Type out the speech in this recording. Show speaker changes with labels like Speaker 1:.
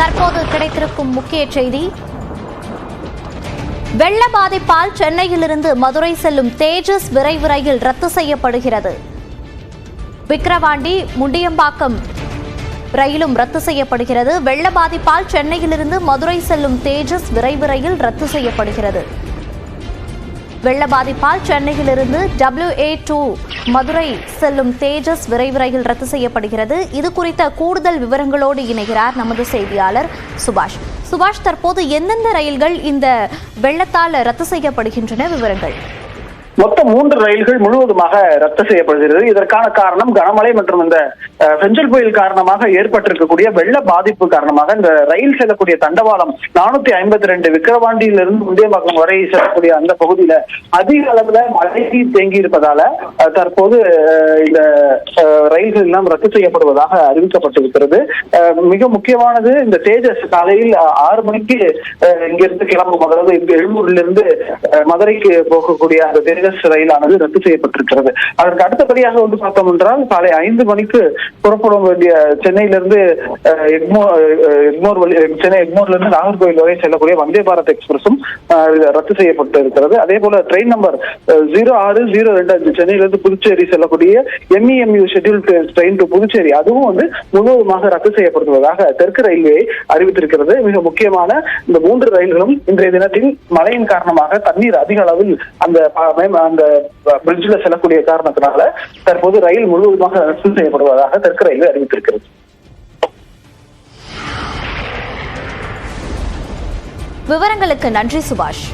Speaker 1: தற்போது கிடைத்திருக்கும் முக்கிய செய்தி. வெள்ள பாதிப்பால் சென்னையிலிருந்து மதுரை செல்லும் தேஜஸ் விரைவு ரயில் ரத்து செய்யப்படுகிறது. விக்கிரவாண்டி முண்டியம்பாக்கம் ரயிலும் ரத்து செய்யப்படுகிறது. வெள்ள பாதிப்பால் சென்னையிலிருந்து மதுரை செல்லும் தேஜஸ் விரைவு ரயில் ரத்து செய்யப்படுகிறது. வெள்ள பாதிப்பால் சென்னையிலிருந்து டபிள்யூ ஏ டூ மதுரை செல்லும் தேஜஸ் விரைவு ரயில் ரத்து செய்யப்படுகிறது. இது குறித்த கூடுதல் விவரங்களோடு இணைகிறார் நமது செய்தியாளர் சுபாஷ். சுபாஷ் தற்போது எந்தெந்த ரயில்கள் இந்த வெள்ளத்தால் ரத்து செய்யப்படுகின்றன? விவரங்கள்.
Speaker 2: மொத்தம் மூன்று ரயில்கள் முழுவதுமாக ரத்து செய்யப்படுகிறது. இதற்கான காரணம் கனமழை மற்றும் இந்த அஹ், பெஞ்சல் புயல் காரணமாக ஏற்பட்டிருக்கக்கூடிய வெள்ள பாதிப்பு காரணமாக இந்த ரயில் செல்லக்கூடிய தண்டவாளம் நானூத்தி ஐம்பத்தி ரெண்டு விக்கிரவாண்டியிலிருந்து முண்டியம்பாக்கம் வரை செல்லக்கூடிய அந்த பகுதியில அதிக அளவுல மழை நீர் தேங்கி இருப்பதால தற்போது அஹ், இந்த ரயில்கள் எல்லாம் ரத்து செய்யப்படுவதாக அறிவிக்கப்பட்டிருக்கிறது. அஹ், மிக முக்கியமானது இந்த தேஜஸ் காலையில் ஆறு மணிக்கு அஹ், இங்கிருந்து கிளம்பும். அதாவது இங்க இருந்து மதுரைக்கு போகக்கூடிய அந்த தேஜஸ் எக்ஸ்பிரஸ் ரயிலானது ரத்து செய்யப்பட்டிருக்கிறது. அதற்கு அடுத்தபடியாக வந்து பார்த்தோம் என்றால் காலை ஐந்து மணிக்கு புறப்படும் வேண்டிய சென்னையிலிருந்து அஹ், எக்மோர் எக்மோர் வழி சென்னை எக்மோர்ல இருந்து நாகர்கோவில் வரை செல்லக்கூடிய வந்தே பாரத் எக்ஸ்பிரஸும் ரத்து செய்யப்பட்டு இருக்கிறது அதே போல ட்ரெயின் நம்பர் ஜீரோ ஆறு ஜீரோ ரெண்டு அஞ்சு சென்னையிலிருந்து புதுச்சேரி செல்லக்கூடிய MEMU schedule train to Puducherry. அதுவும் வந்து முழுவதுமாக ரத்து செய்யப்படுவதாக தெற்கு ரயில்வே அறிவித்திருக்கிறது. மிக முக்கியமான இந்த மூன்று ரயில்களும் இன்றைய தினத்தில் மழையின் காரணமாக தண்ணீர் அதிக அளவில் அந்த அந்த பிரிட்ஜில் செல்லக்கூடிய காரணத்தினால தற்போது ரயில் முழுவதுமாக ரத்து செய்யப்படுவதாக தெற்கு ரயில்வே அறிவித்திருக்கிறது.
Speaker 1: விவரங்களுக்கு நன்றி சுபாஷ்.